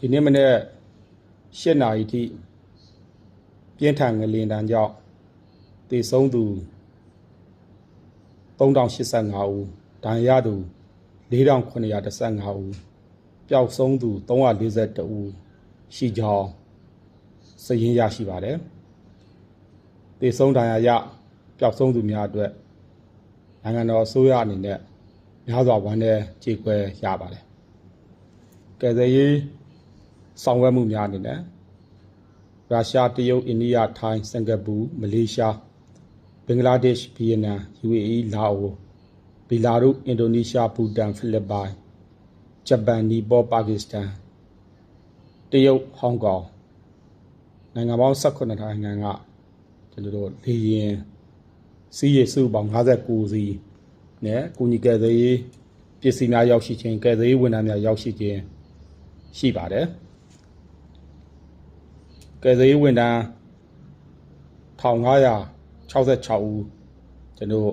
ဒီနေ့မနေ့၈နာရီထိပြင်းထန်ငလင်တန်းကြောင့်တေဆုံးသူ3085ဦးဒဏ်ရာရသူ4915ဦးပျောက်ဆုံးသူ342ဦးရှိကြောင်းစည်ရင်းရရှိပါတယ်တေဆုံးဒဏ်ရာရပျောက်ဆုံးသူများအတွက်နိုင်ငံတော်အစိုးရအနေနဲ့များစွာဝန်ထဲကြေကွဲရပါတယ်ကယ်ဆယ်ရေး ဆောင်ရွက်မှုများအနေနဲ့ရုရှားတရုတ်အိန္ဒိယထိုင်းစင်ကာပူမလေးရှားဘင်္ဂလားဒေ့ရှ်ဗီယက်နမ် UAE လာအိုဘီလာရုအင်ဒိုနီးရှားဘူတန်ဖိလစ်ပိုင်ဂျပန်နီပေါပါကစ္စတန်တရုတ်ဟောင်ကောင်နိုင်ငံပေါင်း18နိုင်ငံကကျွန်တော်တို့လေရင်စီးရစုပေါင်း59စီးနဲ့ကုညီကယ်ဆယ်ရေးပစ္စည်းများရောက်ရှိခြင်းကယ်ဆယ်ရေးဝန်ထမ်းများရောက်ရှိခြင်းရှိပါတယ် ကယ်ဆယ်ရေးဝန်ထမ်း1566ဦးကျွန်တော်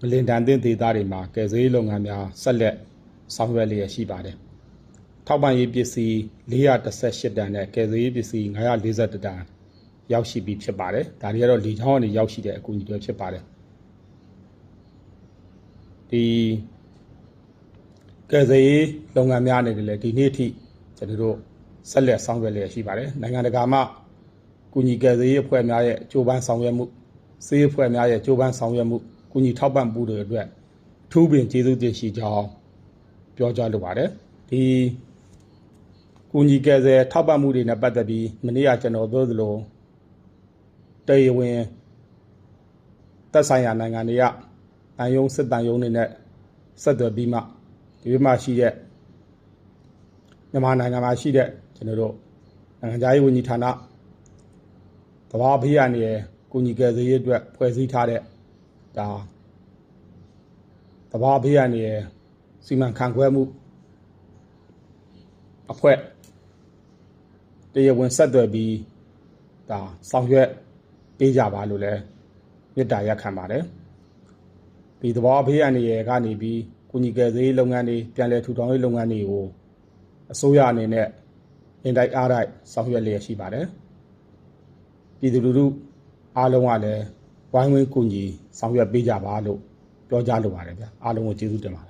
မလင်တန်တင်ဒေသတွေမှာကယ်ဆယ်ရေးလုပ်ငန်းများဆက်လက်ဆောင်ရွက်လျက်ရှိပါတယ်ထောက်ပံ့ရေးပစ္စည်း418တန်နဲ့ကယ်ဆယ်ရေးပစ္စည်း941တန်ရောက်ရှိပြီဖြစ်ပါတယ်ဒါတွေကတော့လေချောင်းကနေရောက်ရှိတဲ့အကူအညီတွေဖြစ်ပါတယ်ဒီကယ်ဆယ်ရေးလုပ်ငန်းများအနေနဲ့လည်းဒီနေ့အထိကျွန်တော်တို့ ဆက်လက်ဆောင်ရွက်လျက်ရှိပါတယ်နိုင်ငံတကာမှကုညီကယ်ဆယ်ရေးအဖွဲ့များရဲ့ကြိုးပမ်းဆောင်ရွက်မှုစေးအဖွဲ့များရဲ့ကြိုးပမ်းဆောင်ရွက်မှုကုညီထောက်ပံ့မှုတွေအတွက်ထူးပင်ကျေးဇူးတင်ရှိကြောင်းပြောကြားလိုပါတယ်ဒီကုညီကယ်ဆယ်ထောက်ပံ့မှုတွေနဲ့ပတ်သက်ပြီးမနေ့ကကျွန်တော်ပြောသလိုတရားဝင်သက်ဆိုင်ရာနိုင်ငံတွေကတန်ယုံစစ်တန်ယုံတွေနဲ့ဆက်သွယ်ပြီးမှဒီဘက်မှာရှိတဲ့မြန်မာနိုင်ငံမှာရှိတဲ့ ကျွန်တော်တို့နိုင်ငံသားရေးဝန်ကြီးဌာနတဘာဖေးရနေကုညီကယ်ဆယ်ရေးအတွက်ဖွဲ့စည်းထားတဲ့ဒါတဘာဖေးရနေစီမံခန့်ခွဲမှုအဖွဲ့တရားဝင်ဆက်သွယ်ပြီးဒါဆောင်ရွက်ပေးကြပါလို့လည်းမေတ္တာရက်ခံပါတယ်ဒီသဘောဖေးရနေရကနေပြီးကုညီကယ်ဆယ်ရေးလုပ်ငန်းတွေပြန်လည်ထူထောင်ရေးလုပ်ငန်းတွေကိုအစိုးရအနေနဲ့ အင်တိုက်အားတိုက်ဆောင်ရွက်လျက်ရှိပါတယ်ပြည်သူလူထုအားလုံးကလည်းဝိုင်းဝန်းကူညီဆောင်ရွက်ပေးကြပါလို့ပြောကြားလိုပါတယ်ဗျာအားလုံးကိုကျေးဇူးတင်ပါတယ်